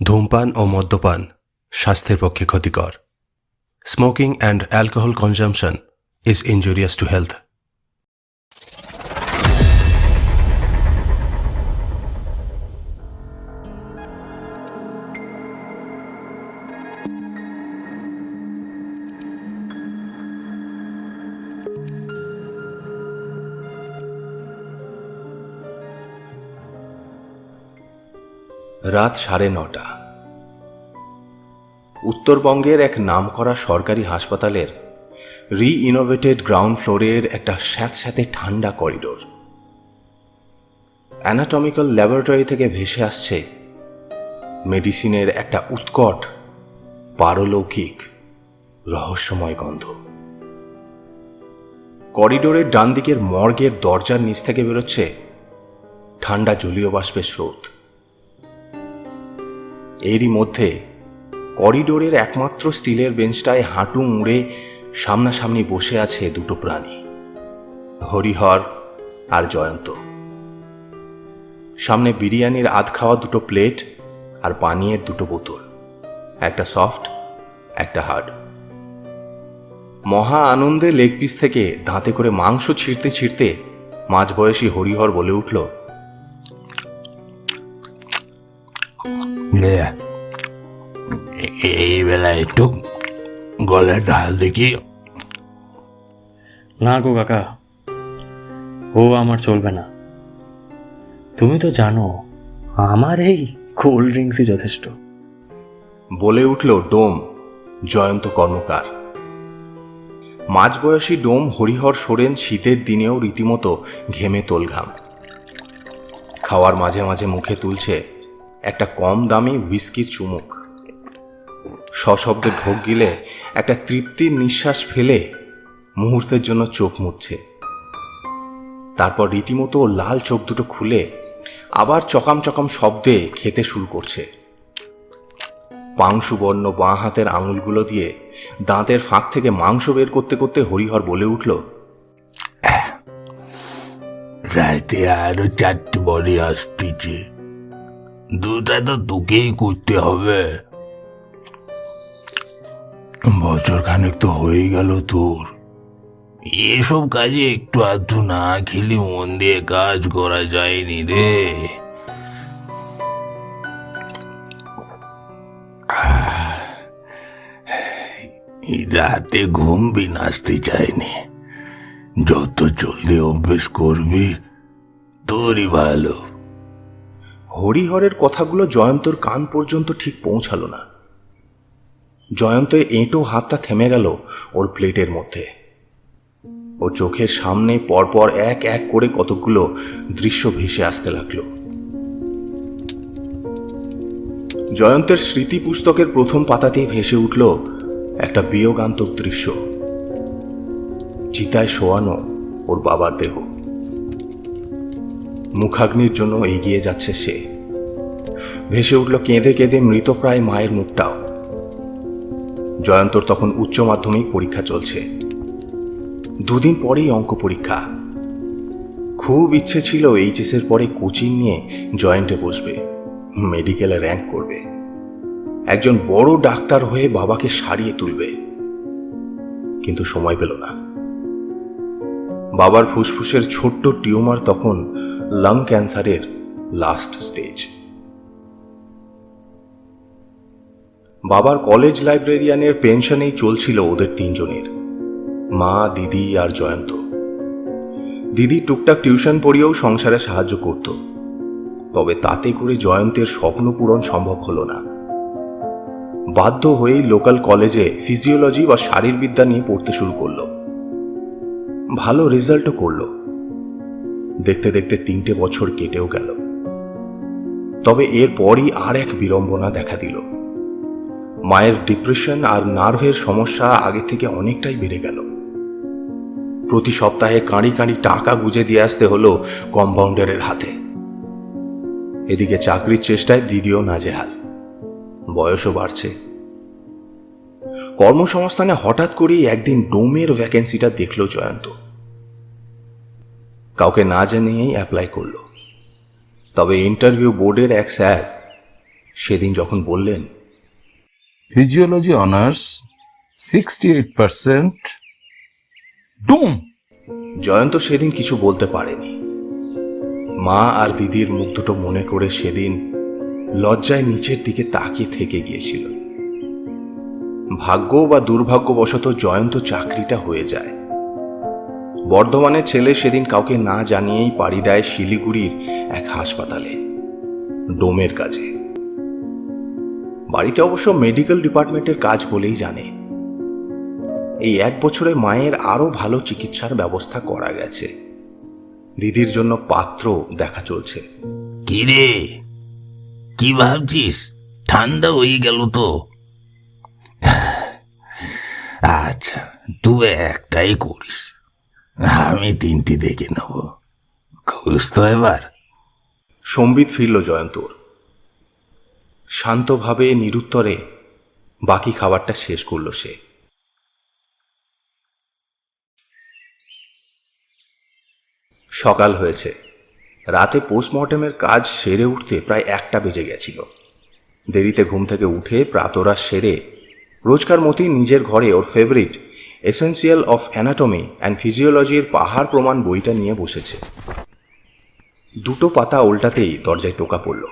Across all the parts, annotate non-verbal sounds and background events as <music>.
ধূমপান ও মদ্যপান স্বাস্থ্যের পক্ষে ক্ষতিকর। Smoking and alcohol consumption is injurious to health রাত সাড়ে নটা। উত্তরবঙ্গের এক নামকরা সরকারি হাসপাতালের রি ইনোভেটেড গ্রাউন্ড ফ্লোরের একটা স্যাঁতস্যাঁতে ঠান্ডা করিডোর। অ্যানাটমিক্যাল ল্যাবরেটরি থেকে ভেসে আসছে মেডিসিনের একটা উৎকট পারলৌকিক রহস্যময় গন্ধ। করিডোরের ডান দিকের মর্গের দরজার নিচ থেকে বেরোচ্ছে ঠান্ডা জলীয় বাষ্পের স্রোত। এরই মধ্যে করিডোরের একমাত্র স্টিলের বেঞ্চটায় হাঁটু মুড়ে সামনাসামনি বসে আছে দুটো প্রাণী, হরিহর আর জয়ন্ত। সামনে বিরিয়ানির আধ খাওয়া দুটো প্লেট আর পানীয়ের দুটো বোতল, একটা সফট, একটা হার্ড। মহা আনন্দে লেগ পিস থেকে দাঁতে করে মাংস ছিঁড়তে ছিঁড়তে মাঝবয়সী হরিহর বলে উঠল এই বেলা একটু গলার ঢাল দেখি। না গো কাকা ও আমার চলবে না। তুমি তো জানো আমার এই কোল্ড ড্রিঙ্কসই যথেষ্ট। বলে উঠল ডোম জয়ন্ত কর্মকার মাঝবয়সী ডোম হরিহর সোরেন শীতের দিনেও রীতিমতো ঘেমে তোলঘাম। খাওয়ার মাঝে মাঝে মুখে তুলছে একটা কম দামি হুইস্কির চুমুক। সশব্দে ঢোক গিলে একটা তৃপ্তির নিঃশ্বাস ফেলে মুহূর্তের জন্য চোখ মুছছে। তারপর রীতিমতো লাল চোখ দুটো খুলে আবার চকাম চকাম শব্দে খেতে শুরু করছে। পাংশুবর্ণ বাঁ হাতের আঙুলগুলো দিয়ে দাঁতের ফাঁক থেকে মাংস বের করতে করতে হরিহর বলে উঠল রাতে আরও চারটে বড়ি আসতেছে। দুটা তো তোকেই করতে হবে। বছর খানেক তো হয়ে গেল তোর। এসব কাজে একটু আধটু না খেলে মন দিয়ে কাজ করা যায়নি রে। রাতে ঘুম বি নাচতে চায়নি। যত জলদি অভ্যেস করবি, তোরই ভালো। হরিহরের কথাগুলো জয়ন্তর কান পর্যন্ত ঠিক পৌঁছালো না। জয়ন্তের এঁটো হাতটা থেমে গেল ওর প্লেটের মধ্যে। ও চোখের সামনে পরপর এক এক করে কতগুলো দৃশ্য ভেসে আসতে লাগল। জয়ন্তের স্মৃতি পুস্তকের প্রথম পাতাতেই ভেসে উঠল একটা বিয়োগান্তক দৃশ্য। চিতায় শোয়ানো ওর বাবার দেহ। মুখাগ্নির জন্য এগিয়ে যাচ্ছে সে। ভেসে উঠল কেঁদে কেঁদে মৃতপ্রায় মায়ের মুখটাও। জয়ন্তর তখন উচ্চ মাধ্যমিক পরীক্ষা চলছে। দুদিন পরেই অঙ্ক পরীক্ষা। খুব ইচ্ছে ছিল এইচএসের পরে কোচিং নিয়ে জয়েন্টে বসবে, মেডিকেলে র্যাঙ্ক করবে। একজন বড় ডাক্তার হয়ে বাবাকে সারিয়ে তুলবে। কিন্তু সময় পেল না। বাবার ফুসফুসের ছোট্ট টিউমার তখন লাং ক্যান্সারের লাস্ট স্টেজ বাবার কলেজ লাইব্রেরিয়ানের পেনশনেই চলছিল ওদের তিনজনের, মা, দিদি আর জয়ন্ত। দিদি টুকটাক টিউশন পড়িয়েও সংসারে সাহায্য করত, তবে তাতে করে জয়ন্তের স্বপ্ন পূরণ সম্ভব হলো না। বাধ্য হয়েই লোকাল কলেজে ফিজিওলজি বা শারীরবিদ্যা নিয়ে পড়তে শুরু করল। ভালো রেজাল্টও করল। দেখতে দেখতে তিনটে বছর কেটেও গেল। তবে এরপরই আর এক বিড়ম্বনা দেখা দিল। মায়ের ডিপ্রেশন আর নার্ভের সমস্যা আগে থেকে অনেকটাই বেড়ে গেল। প্রতি সপ্তাহে কাঁড়ি কাঁড়ি টাকা গুজে দিয়ে আসতে হলো কম্পাউন্ডারের হাতে। এদিকে চাকরির চেষ্টায় দিদিও নাজেহাল। বয়সও বাড়ছে। কর্মসংস্থানে হঠাৎ করেই একদিন ডোমের ভ্যাকেন্সিটা দেখল জয়ন্ত। কাউকে না জানিয়েই অ্যাপ্লাই করল। তবে ইন্টারভিউ বোর্ডের এক স্যার সেদিন যখন বললেন physiology honours sixty eight percent ডুম Jayanta সেদিন কিছু বলতে পারেনি। মা আর দিদির মুখ দুটো মনে করে সেদিন লজ্জায় নিচের দিকে তাকিয়ে থেকে গিয়েছিল। ভাগ্য বা দুর্ভাগ্যবশত জয়ন্ত চাকরিটা হয়ে যায়। বর্ধমানের ছেলে সেদিন কাউকে না জানিয়েই পাড়ি দেয় শিলিগুড়ির এক হাসপাতালে, ডোমের কাজে বাড়িতে অবশ্য মেডিকেল ডিপার্টমেন্টের কাজ বলেই জানে। এই এক বছরে মায়ের আরও ভালো চিকিৎসার ব্যবস্থা করা গেছে। দিদির জন্য পাত্র দেখা চলছে। কি রে? কি ভাবছিস? ঠান্ডা হয়ে গেল তো। আচ্ছা তুই একটাই করিস। আমি তিনটি দেখে নেব। খুশ তো এবার। সম্বিত ফিরল জয়ন্তর। শান্তভাবে নিরুত্তরে বাকি খাবারটা শেষ করল সে। সকাল হয়েছে। রাতে পোস্টমর্টেমের কাজ সেরে উঠতে প্রায় একটা বেজে গেছিল। দেরিতে ঘুম থেকে উঠে প্রাতরা সেরে রোজকার মতোই নিজের ঘরে ওর favourite essential of anatomy and ফিজিওলজির পাহাড় প্রমাণ বইটা নিয়ে বসেছে। দুটো পাতা উল্টাতেই দরজায় টোকা পড়ল।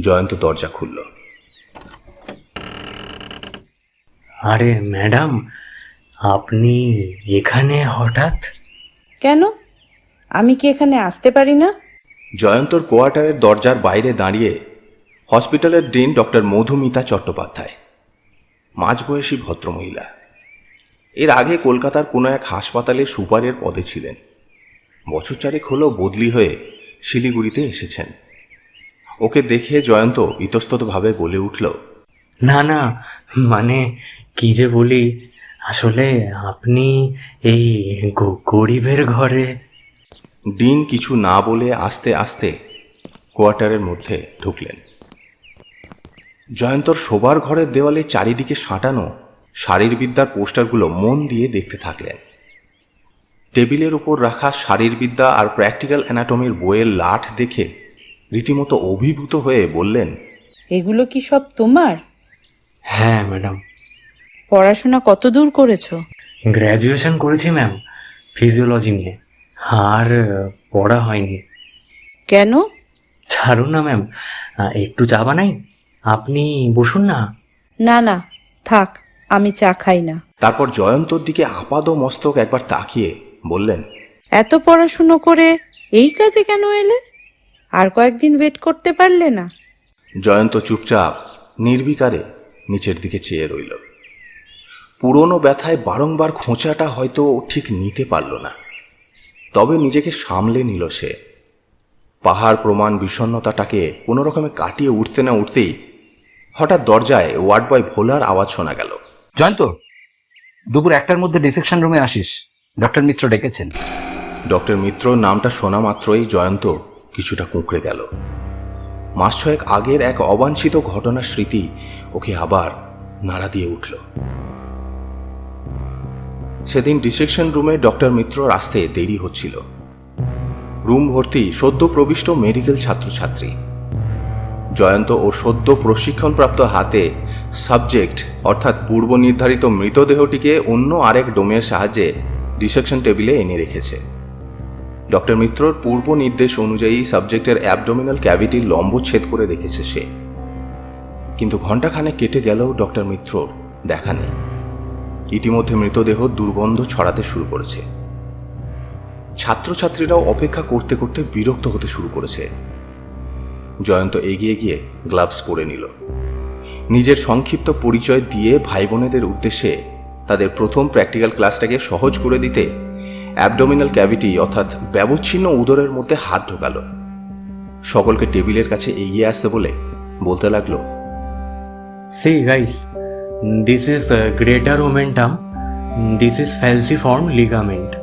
জয়ন্ত দরজা খুলল। আরে ম্যাডাম আপনি এখানে হঠাৎ? কেন? আমি কি এখানে আসতে পারি না? জয়ন্তর কোয়ার্টারের দরজার বাইরে দাঁড়িয়ে হসপিটালের ডিন ডক্টর মধুমিতা চট্টোপাধ্যায়। মাঝবয়সী ভদ্রমহিলা। এর আগে কলকাতার কোনো এক হাসপাতালে সুপারের পদে ছিলেন। বছর চারেক হলো বদলি হয়ে শিলিগুড়িতে এসেছেন। ওকে দেখে জয়ন্ত ইতস্ততভাবে বলে উঠল না না মানে কি যে বলি আসলে আপনি এই গরিবের ঘরে ডিন কিছু না বলে আস্তে আস্তে কোয়ার্টারের মধ্যে ঢুকলেন। জয়ন্তর শোবার ঘরের দেওয়ালে চারিদিকে সাঁটানো শারীরবিদ্যার পোস্টারগুলো মন দিয়ে দেখতে থাকলেন। টেবিলের উপর রাখা শারীরবিদ্যা আর প্র্যাকটিক্যাল অ্যানাটমির বইয়ের লাঠ দেখে রীতিমতো অভিভূত হয়ে বললেন এগুলো কি সব তোমার? হ্যাঁ ম্যাডাম। পড়াশোনা কত দূর করেছ? গ্র্যাজুয়েশন করেছি ম্যাম ফিজিওলজি নিয়ে। আর পড়া হয়নি। কেন? ছাড়ুন না ম্যাম একটু চা বানাই? আপনি বসুন না। না না থাক আমি চা খাই না। তারপর জয়ন্তর দিকে আপাদ মস্তক একবার তাকিয়ে বললেন এত পড়াশুনো করে এই কাজে কেন এলে? আর কয়েকদিন ওয়েট করতে পারলে না। জয়ন্ত চুপচাপ নির্বিকারে নিচের দিকে চেয়ে রইল। পুরনো ব্যথায় বারংবার খোঁচাটা হয়তো ও ঠিক নিতে পারল না। তবে নিজেকে সামলে নিল সে। পাহাড় প্রমাণ বিষণ্ণতাটাকে কোনো রকমে কাটিয়ে উঠতে না উঠতেই হঠাৎ দরজায় ওয়ার্ড বয় ভোলার আওয়াজ শোনা গেল। জয়ন্ত দুপুর একটার মধ্যে ডিসেকশন রুমে আসিস। ডক্টর মিত্র ডেকেছেন। ডক্টর মিত্র নামটা শোনা মাত্রই জয়ন্ত কিছুটা কুঁকড়ে গেল। মাস ছয়েক আগের এক অবাঞ্ছিত ঘটনার স্মৃতি ওকে আবার নাড়া দিয়ে উঠল। সেদিন ডিসেকশন রুমে ডক্টর মিত্রর আসতে দেরি হচ্ছিল। রুম ভর্তি সদ্য প্রবিষ্ট মেডিকেল ছাত্রছাত্রী। জয়ন্ত ও সদ্য প্রশিক্ষণপ্রাপ্ত হাতে সাবজেক্ট, অর্থাৎ পূর্ব নির্ধারিত মৃতদেহটিকে অন্য আরেক ডোমের সাহায্যে ডিসেকশন টেবিলে এনে রেখেছে। ডক্টর মিত্রর পূর্ব নির্দেশ অনুযায়ী সাবজেক্টের অ্যাবডোমিনাল ক্যাভিটি লম্বচ্ছেদ করে রেখেছে সে। কিন্তু ঘণ্টাখানে কেটে গেলেও ডক্টর মিত্রর দেখা নেই। ইতিমধ্যে মৃতদেহ দুর্গন্ধ ছড়াতে শুরু করেছে। ছাত্রছাত্রীরাও অপেক্ষা করতে করতে বিরক্ত হতে শুরু করেছে। জয়ন্ত এগিয়ে গিয়ে গ্লাভস পরে নিল। নিজের সংক্ষিপ্ত পরিচয় দিয়ে ভাই বোনেদের উদ্দেশ্যে তাদের প্রথম প্র্যাকটিক্যাল ক্লাসটাকে সহজ করে দিতে অ্যাবডোমিনাল ক্যাভিটি অর্থাৎ ব্যবচ্ছিন্ন উদরের মধ্যে হাত ঢোকালো। সকলকে টেবিলের কাছে এগিয়ে আসতে বলে বলতে লাগল this is the greater omentum, this is falciform ligament,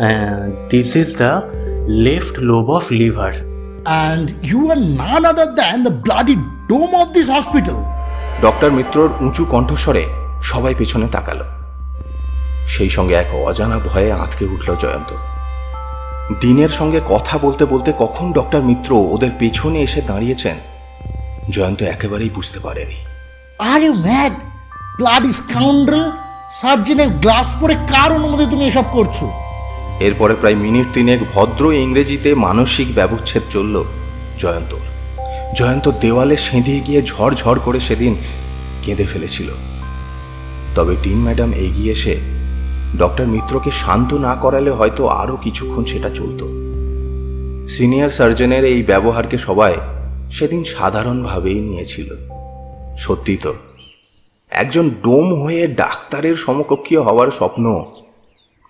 and this is the left lobe of liver. And you are none other than the bloody dome of this hospital. Doctor মিত্রর উঁচু কণ্ঠস্বরে সবাই পেছনে তাকালো। সেই সঙ্গে এক অজানা ভয়ে আঁতকে উঠল জয়ন্ত। দিনের সঙ্গে কথা বলতে বলতে কখন ডক্টর মিত্র ওদের পেছনে এসে দাঁড়িয়েছেন জয়ন্ত একেবারেই বুঝতে পারেনি। Are you mad bloody scoundrel সার্জেনের glass পরে কার অনুমতি তুমি এসব করছ? এরপরে প্রায় মিনিট তিনেক ভদ্র ইংরেজিতে মানসিক ব্যবচ্ছেদ চলল জয়ন্তর। জয়ন্ত দেওয়ালে সেঁধে গিয়ে ঝড় ঝড় করে সেদিন কেঁদে ফেলেছিল। তবে টিন ম্যাডাম এগিয়ে এসে ডক্টর মিত্রকে শান্ত না করালে হয়তো আরও কিছুক্ষণ সেটা চলতো। সিনিয়র সার্জনের এই ব্যবহারকে সবাই সেদিন সাধারণভাবেই নিয়েছিল। সত্যি তো, একজন ডোম হয়ে ডাক্তারের সমকক্ষীয় হওয়ার স্বপ্ন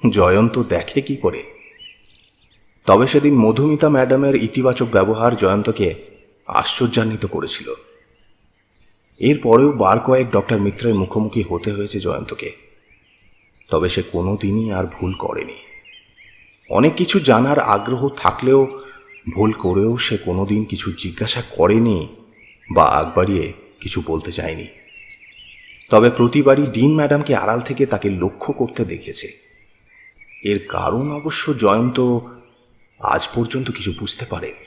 জয়ন্ত দেখে কি করে? তবে সেদিন মধুমিতা ম্যাডামের ইতিবাচক ব্যবহার জয়ন্তকে আশ্চর্যান্বিত করেছিল। এরপরেও বার কয়েক ডক্টর মিত্রের মুখোমুখি হতে হয়েছে জয়ন্তকে। তবে সে কোনো দিনই আর ভুল করেনি। অনেক কিছু জানার আগ্রহ থাকলেও ভুল করেও সে কোনোদিন কিছু জিজ্ঞাসা করেনি বা আগ বাড়িয়ে কিছু বলতে চায়নি। তবে প্রতিবারই ডিন ম্যাডামকে আড়াল থেকে তাকে লক্ষ্য করতে দেখেছে। এর কারণ অবশ্য জয়ন্ত আজ পর্যন্ত কিছু বুঝতে পারেনি।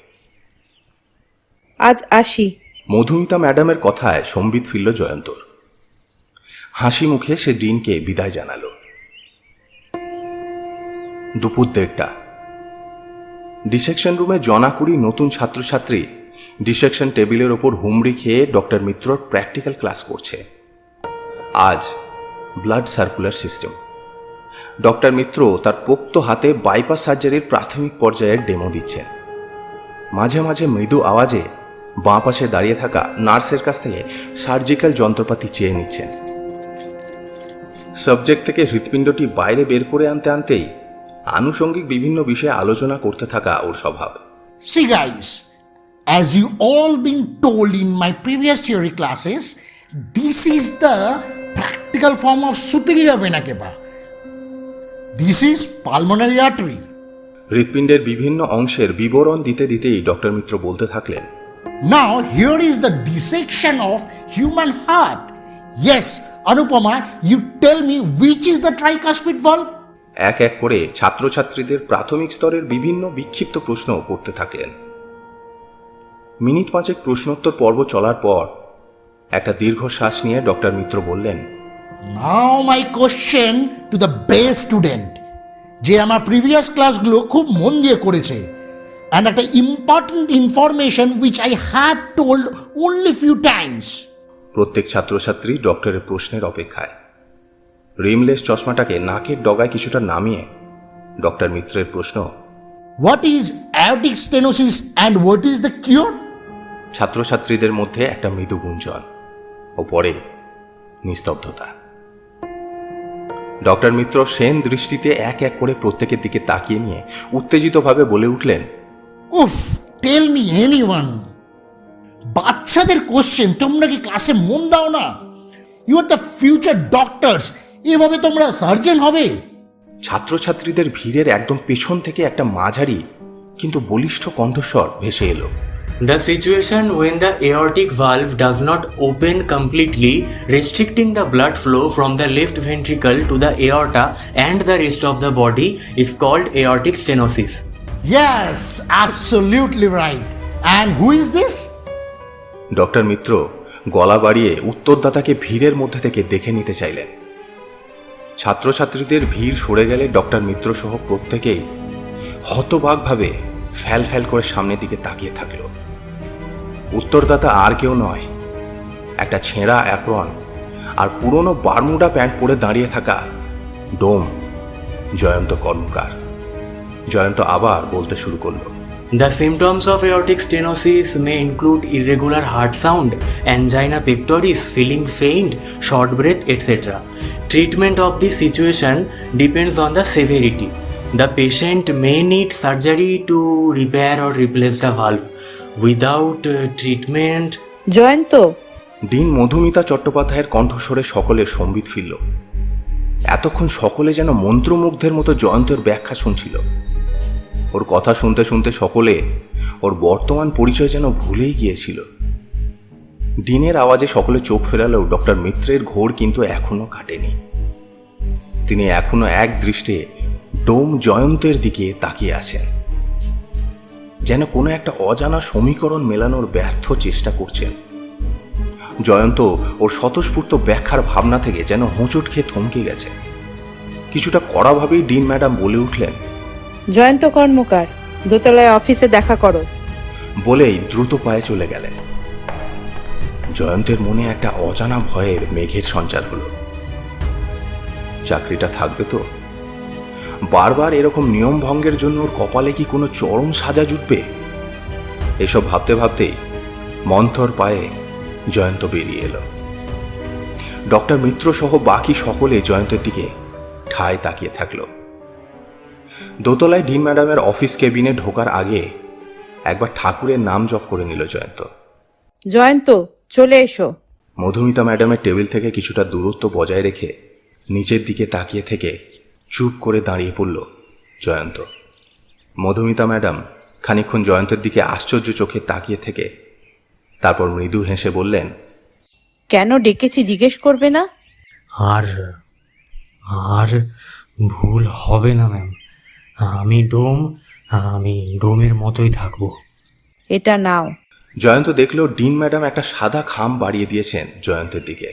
আজ আসি। মধুমিতা ম্যাডামের কথায় সম্বিত ফিরল জয়ন্তর। হাসি মুখে সে ডিনকে বিদায় জানালো। দুপুর দেড়টা। ডিসেকশন রুমে জনাকুড়ি নতুন ছাত্রছাত্রী ডিসেকশন টেবিলের ওপর হুমড়ি খেয়ে ডক্টর মিত্রর প্র্যাকটিক্যাল ক্লাস করছে। আজ blood circular system. Doctor Mitra তার পোক্ত হাতে বাইপাস সার্জারির প্রাথমিক পর্যায়ের ডেমো দিচ্ছেন। মাঝে মাঝে মৃদু আওয়াজে বাঁ পাশে দাঁড়িয়ে থাকা নার্সের কাছ থেকে সার্জিক্যাল যন্ত্রপাতি চেয়ে নিচ্ছেন। সাবজেক্ট থেকে হৃৎপিণ্ডটি বাইরে বের করে আনতে আনতেই আনুষঙ্গিক বিভিন্ন বিষয়ে আলোচনা করতে থাকা ওর স্বভাব। See, guys, as you all been told in my previous theory classes, this is the practical form of superior vena cava. This is pulmonary artery. হৃৎপিণ্ডের বিভিন্ন অংশের বিবরণ দিতে দিতেই ডক্টর মিত্র বলতে থাকলেন Now, here is the dissection of human heart. Yes, Anupama, you tell me which is the tricuspid valve? এক এক করে ছাত্রছাত্রীদের প্রাথমিক স্তরের বিভিন্ন বিক্ষিপ্ত প্রশ্ন করতে থাকলেন মিনিট পাঁচেক প্রশ্নোত্তর পর্ব চলার পর একটা দীর্ঘশ্বাস নিয়ে ডক্টর মিত্র বললেন now my question to the best student যে আমার প্রিভিয়াস ক্লাসগুলো খুব মন দিয়ে করেছে। অ্যান্ড একটা important information which I had told only few times প্রত্যেক ছাত্রছাত্রী ডক্টরের প্রশ্নের অপেক্ষায়। রিমলেস চশমাটাকে নাকের ডগায় কিছুটা নামিয়ে ডক্টর মিত্রের প্রশ্ন what is aortic stenosis and what is the cure ছাত্রছাত্রীদের মধ্যে একটা মৃদু গুঞ্জন ও পরে নিস্তব্ধতা। ডক্টর মিত্র সেন দৃষ্টিতে এক এক করে প্রত্যেকের দিকে তাকিয়ে নিয়ে উত্তেজিতভাবে বলে উঠলেন উফ টেল মি এনি ওয়ান বাচ্চাদের কোশ্চেন তোমরা কি ক্লাসে মন দাও না? You are the future doctors এভাবে তোমরা সার্জন হবে? ছাত্রছাত্রীদের ভিড়ের একদম পেছন থেকে একটা মাঝারি কিন্তু বলিষ্ঠ কণ্ঠস্বর ভেসে এলো। The situation when the aortic valve does not open completely, restricting the blood flow from the left ventricle to the aorta and the rest of the body, is called aortic stenosis. Yes, absolutely right. And who is this? Doctor Mitra গলা বাড়িয়ে উত্তরদাতাকে ভিড়ের মধ্যে থেকে দেখে নিতে চাইলেন ছাত্রছাত্রীদের ভিড় সরে গেলে ডক্টর মিত্র সহ প্রত্যেকেই হতবাকভাবে ফ্যাল ফ্যাল করে সামনের দিকে তাকিয়ে থাকল উত্তরদাতা আর কেউ নয়। একটা ছেঁড়া অ্যাপ্রন আর পুরনো বারমুডা প্যান্ট পরে দাঁড়িয়ে থাকা ডোম জয়ন্ত কর্মকার। জয়ন্ত আবার বলতে শুরু করল the symptoms of aortic stenosis may include irregular heart sound angina pectoris feeling faint short breath etcetera treatment of the situation depends on the severity the patient may need surgery to repair or replace the valve Without treatment treatment, Jayanta. Dean Madhumita চট্টোপাধ্যায়ের কণ্ঠস্বরে সকলের সম্বিত ফিরল। এতক্ষণ সকলে যেন মন্ত্রমুগ্ধের মতো জয়ন্তের ব্যাখ্যা শুনছিল। ওর কথা শুনতে শুনতে সকলে ওর বর্তমান পরিচয় যেন ভুলেই গিয়েছিল। ডিনের আওয়াজে সকলে চোখ ফেরালেও ডক্টর মিত্রের ঘোর কিন্তু এখনও কাটেনি। তিনি এখনও এক দৃষ্টে ডোম জয়ন্তের দিকে তাকিয়ে আছেন। যেন কোনো একটা অজানা সমীকরণ মেলানোর ব্যর্থ চেষ্টা করছেন। জয়ন্ত ওর স্বতঃস্ফূর্ত ব্যাখ্যার ভাবনা থেকে যেন হোঁচট খেয়ে থমকে গেছে। কিছুটা কড়াভাবেই ডিন ম্যাডাম বলে উঠলেন জয়ন্ত কর্মকার দোতলায় অফিসে দেখা করো। বলেই দ্রুত পায়ে চলে গেলেন। জয়ন্তের মনে একটা অজানা ভয়ের মেঘের সঞ্চার হলো। চাকরিটা থাকবে তো? বারবার এরকম নিয়ম ভঙ্গের জন্য ওর কপালে কি কোনো চরম সাজা জুটবে? এসব ভাবতে ভাবতেই মন্থর পায়ে জয়ন্ত বেরিয়ে এলো। ডক্টর মিত্র সহ বাকি সকলে জয়ন্তের দিকে ঠায় তাকিয়ে থাকল। দোতলায় ডিন ম্যাডামের অফিস কেবিনে ঢোকার আগে একবার ঠাকুরের নাম জপ করে নিল জয়ন্ত। জয়ন্ত চলে এসো। মধুমিতা ম্যাডামের টেবিল থেকে কিছুটা দূরত্ব বজায় রেখে নিচের দিকে তাকিয়ে থেকে চুপ করে দাঁড়িয়ে পড়ল জয়ন্ত। মধুমিতা ম্যাডাম খানিকক্ষণ জয়ন্তের দিকে আশ্চর্য চোখে তাকিয়ে থেকে তারপর মৃদু হেসে বললেন কেন ডেকেছি জিজ্ঞেস করবে না? আর আর ভুল হবে না ম্যাম। আমি ডোম আমি ডোমের মতোই থাকব। এটা নাও। জয়ন্ত দেখল ডিন ম্যাডাম একটা সাদা খাম বাড়িয়ে দিয়েছেন জয়ন্তের দিকে।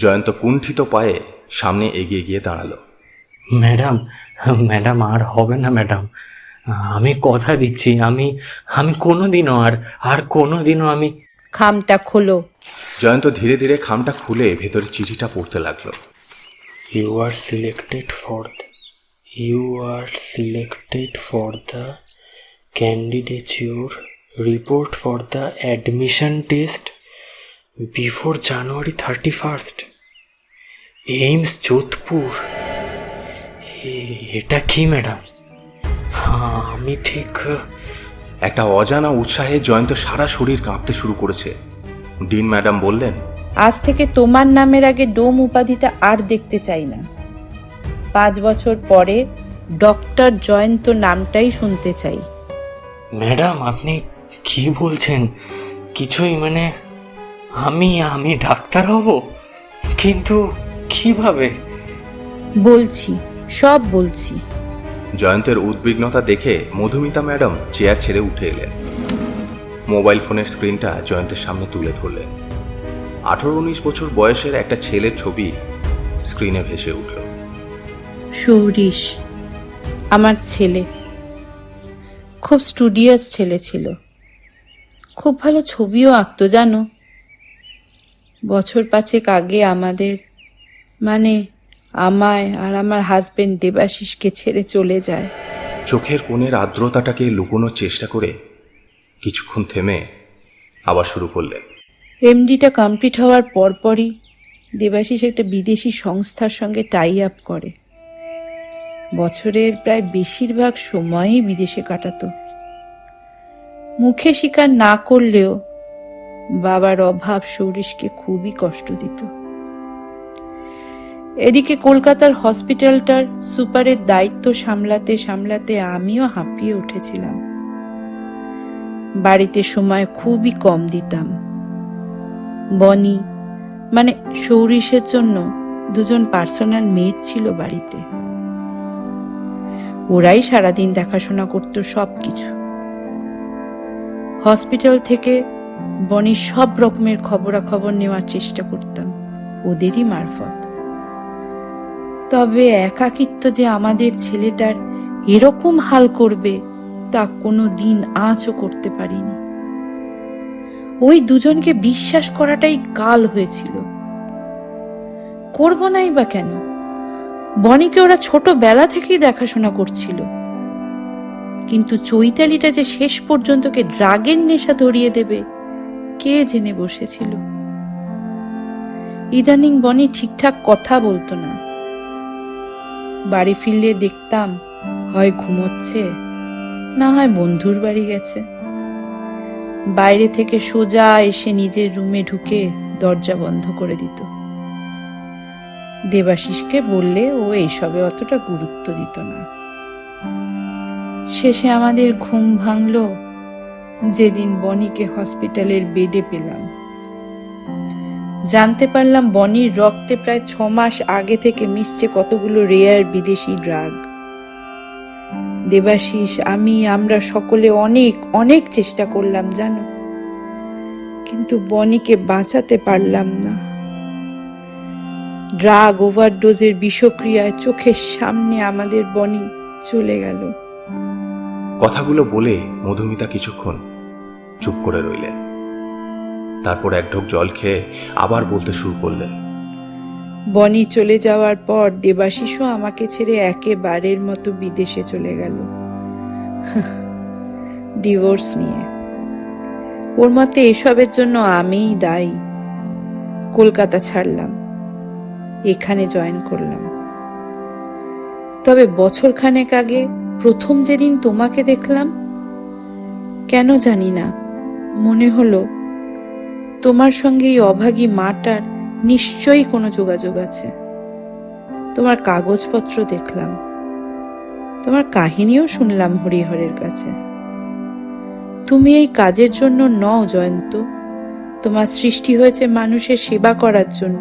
জয়ন্ত কুণ্ঠিত পায়ে সামনে এগিয়ে গিয়ে দাঁড়াল। ম্যাডাম ম্যাডাম আর হবে না ম্যাডাম। আমি কথা দিচ্ছি আমি আমি কোনো দিনও আর আর কোনো দিনও আমি খামটা খুলো। জয়ন্ত ধীরে ধীরে খামটা খুলে ভেতরে চিঠিটা পড়তে লাগল। You are selected for you are selected for the candidature report for the admission test before January thirty first AIIMS Jodhpur? এটা কি ম্যাডাম? হ্যাঁ আমি ঠিক একটা অজানা উৎসাহে জয়ন্ত সারা শরীর কাঁপতে শুরু করেছে। ডিন ম্যাডাম বললেন আজ থেকে তোমার নামের আগে ডোম উপাধিটা আর দেখতে চাই না। পাঁচ বছর পরে ডক্টর জয়ন্ত নামটাই শুনতে চাই। ম্যাডাম আপনি কি বলছেন? কিছুই মানে আমি আমি ডাক্তার হব? কিন্তু কীভাবে? বলছি সব বলছি। জয়ন্তের উদ্বিগ্নতা দেখে মধুমিতা ম্যাডাম চেয়ার ছেড়ে উঠে এলেন। মোবাইল ফোনের স্ক্রিনটা জয়ন্তের সামনে তুলে ধরলেন। আঠারো উনিশ বছর বয়সের একটা ছেলের ছবি স্ক্রিনে ভেসে উঠল। সৌরিশ আমার ছেলে। খুব স্টুডিয়াস ছেলে ছিল। খুব ভালো ছবিও আঁকতো জানো? বছর পাঁচেক আগে আমাদের মানে আমায় আর আমার হাজবেন্ড দেবাশিসকে ছেড়ে চলে যায়। চোখের কোণের আর্দ্রতাটাকে লুকোনোর চেষ্টা করে কিছুক্ষণ থেমে আবার শুরু করলেন। এমডিটা কমপ্লিট হওয়ার পরপরই দেবাশিস একটা বিদেশি সংস্থার সঙ্গে টাই আপ করে। বছরের প্রায় বেশিরভাগ সময়ই বিদেশে কাটাতো। মুখে স্বীকার না করলেও বাবার অভাব সৌরিশকে খুবই কষ্ট দিত। এদিকে কলকাতার হসপিটালটার সুপারের দায়িত্ব সামলাতে সামলাতে আমিও হাঁপিয়ে উঠেছিলাম। বাড়িতে সময় খুবই কম দিতাম। বনি মানে সৌরিশের জন্য দুজন পার্সোনাল মেড ছিল বাড়িতে। ওরাই সারাদিন দেখাশোনা করতো সব কিছু হসপিটাল থেকে বনির সব রকমের খবরাখবর নেওয়ার চেষ্টা করতাম। ওদেরই মারফত। তবে একাকিত্ব যে আমাদের ছেলেটার এরকম হাল করবে, তা কোনো দিন আঁচও করতে পারিনি। ওই দুজনকে বিশ্বাস করাটাই কাল হয়েছিল। করব নাই বা কেন? বনিকে ওরা ছোটবেলা থেকেই দেখাশোনা করছিল। কিন্তু চৈতালিটা যে শেষ পর্যন্তকে ড্রাগের নেশা ধরিয়ে দেবে, কে জেনে বসেছিল? ইদানিং বনি ঠিকঠাক কথা বলতো না। বাড়ি ফিরলে দেখতাম হয় ঘুমোচ্ছে, না হয় বন্ধুর বাড়ি গেছে। বাইরে থেকে সোজা এসে নিজের রুমে ঢুকে দরজা বন্ধ করে দিত। দেবাশিসকে বললে ও এইসবে অতটা গুরুত্ব দিত না। শেষে আমাদের ঘুম ভাঙল। যেদিন বনিকে হসপিটালের বেডে পেলাম। জানতে পারলাম বনির রক্তে প্রায় ছ মাস আগে থেকে মিশছে কতগুলো রেয়ার বিদেশি ড্রাগ দেবাশিস, আমি, আমরা সকলে অনেক অনেক চেষ্টা করলাম, জানো। কিন্তু বনিকে বাঁচাতে পারলাম না। ড্রাগ ওভারডোজের বিষক্রিয়ায় চোখের সামনে আমাদের বনি চলে গেল। কথাগুলো বলে মধুমিতা কিছুক্ষণ চুপ করে রইলেন। তারপর এক ঢোক জল খেয়ে আবার বলতে শুরু করলেন বনি চলে যাওয়ার পর দেবাশিসও আমাকে ছেড়ে একেবারের মতো বিদেশে চলে গেল। <laughs> ডিভোর্স নিয়ে। ওর মতে এসবের জন্য আমিই দায়ী। কলকাতা ছাড়লাম। এখানে জয়েন করলাম। তবে বছর খানেক আগে প্রথম যেদিন তোমাকে দেখলাম, কেন জানি না, মনে হলো তোমার সঙ্গে এই অভাগী মাটার নিশ্চয়ই কোনো যোগাযোগ আছে। তোমার কাগজপত্র দেখলাম। তোমার কাহিনীও শুনলাম হরিহরের কাছে। তুমি এই কাজের জন্য নও জয়ন্ত। তোমার সৃষ্টি হয়েছে মানুষের সেবা করার জন্য,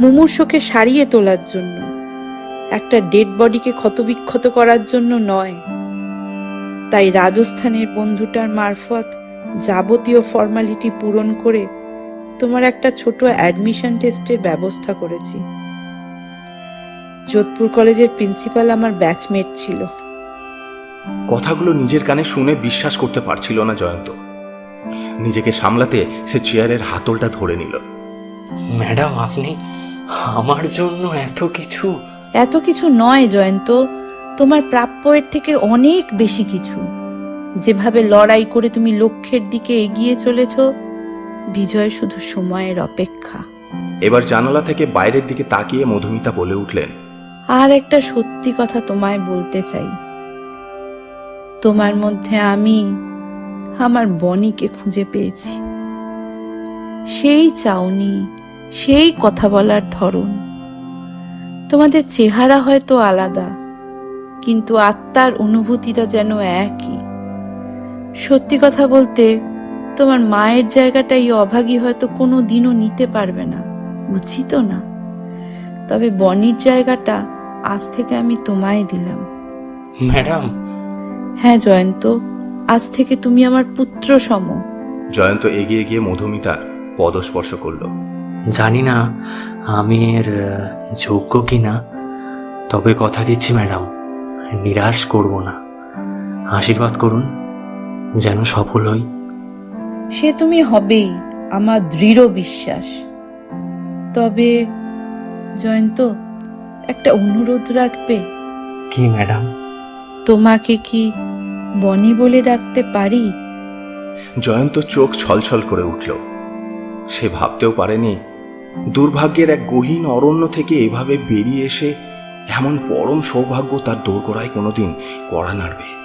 মুমূর্ষকে সারিয়ে তোলার জন্য। একটা ডেড বডিকে ক্ষতবিক্ষত করার জন্য নয়। তাই রাজস্থানের বন্ধুটার মারফত যাবতীয় ফর্মালিটি পূরণ করে তোমার একটা ছোট অ্যাডমিশন টেস্টের ব্যবস্থা করেছি। যোধপুর কলেজের প্রিন্সিপাল আমার ব্যাচমেট ছিল। কথাগুলো নিজের কানে শুনে বিশ্বাস করতে পারছিল না জয়ন্ত। নিজেকে সামলাতে সে চেয়ারের হাতলটা ধরে নিল। ম্যাডাম আপনি আমার জন্য এত কিছু? এত কিছু নয় জয়ন্ত। তোমার প্রাপ্য এর থেকে অনেক বেশি কিছু। যেভাবে লড়াই করে তুমি লক্ষ্যের দিকে এগিয়ে চলেছ বিজয় শুধু সময়ের অপেক্ষা। এবার জানালা থেকে বাইরের দিকে তাকিয়ে মধুমিতা বলে উঠলেন আর একটা সত্যি কথা তোমায় বলতে চাই। তোমার মধ্যে আমি আমার বনিকে খুঁজে পেয়েছি। সেই চাউনি সেই কথা বলার ধরন। তোমাদের চেহারা হয়তো আলাদা কিন্তু আত্মার অনুভূতিটা যেন একই। সত্যি কথা বলতে তোমার মায়ের জায়গাটা এই অভাগী হয়তো কোনো দিনও নিতে পারবে না বুঝি তো না? তবে বনির জায়গাটা আজ থেকে আমি তোমায় দিলাম। ম্যাডাম। হ্যাঁ জয়ন্ত আজ থেকে তুমি আমার পুত্র সম। জয়ন্ত এগিয়ে গিয়ে মধুমিতার পদস্পর্শ করল। জানি না আমি এর যোগ্য কি না তবে কথা দিচ্ছি ম্যাডাম নিরাশ করব না। আশীর্বাদ করুন। যেন সফল হই। সে তুমি হবেই আমার দৃঢ় বিশ্বাস। তবে জয়ন্ত একটা অনুরোধ রাখবে? কি ম্যাডাম? তোমাকে কি বনি বলে ডাকতে পারি? জয়ন্ত চোখ ছলছল করে উঠল। সে ভাবতেও পারেনি দুর্ভাগ্যের এক গহীন অরণ্য থেকে এভাবে বেরিয়ে এসে এমন পরম সৌভাগ্য তার দোরগোড়ায় কোনোদিন কড়া নাড়বে।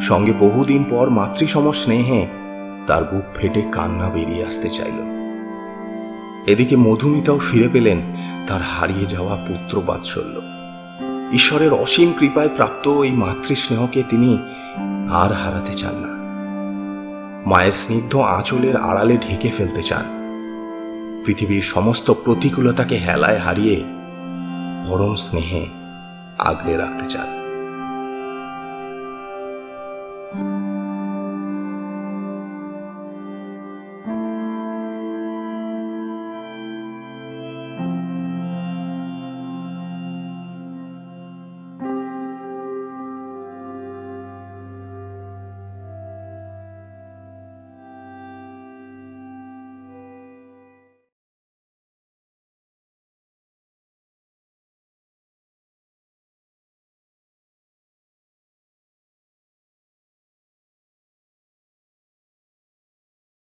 সঙ্গে বহুদিন পর মাতৃসম স্নেহে তার বুক ফেটে কান্না বেরিয়ে আসতে চাইল। এদিকে মধুমিতাও ফিরে পেলেন তার হারিয়ে যাওয়া পুত্র বাৎসল্য। ঈশ্বরের অসীম কৃপায় প্রাপ্ত এই মাতৃস্নেহকে তিনি আর হারাতে চান না। মায়ের স্নিগ্ধ আঁচলের আড়ালে ঢেকে ফেলতে চান। পৃথিবীর সমস্ত প্রতিকূলতাকে হেলায় হারিয়ে পরম স্নেহে আগলে রাখতে চান।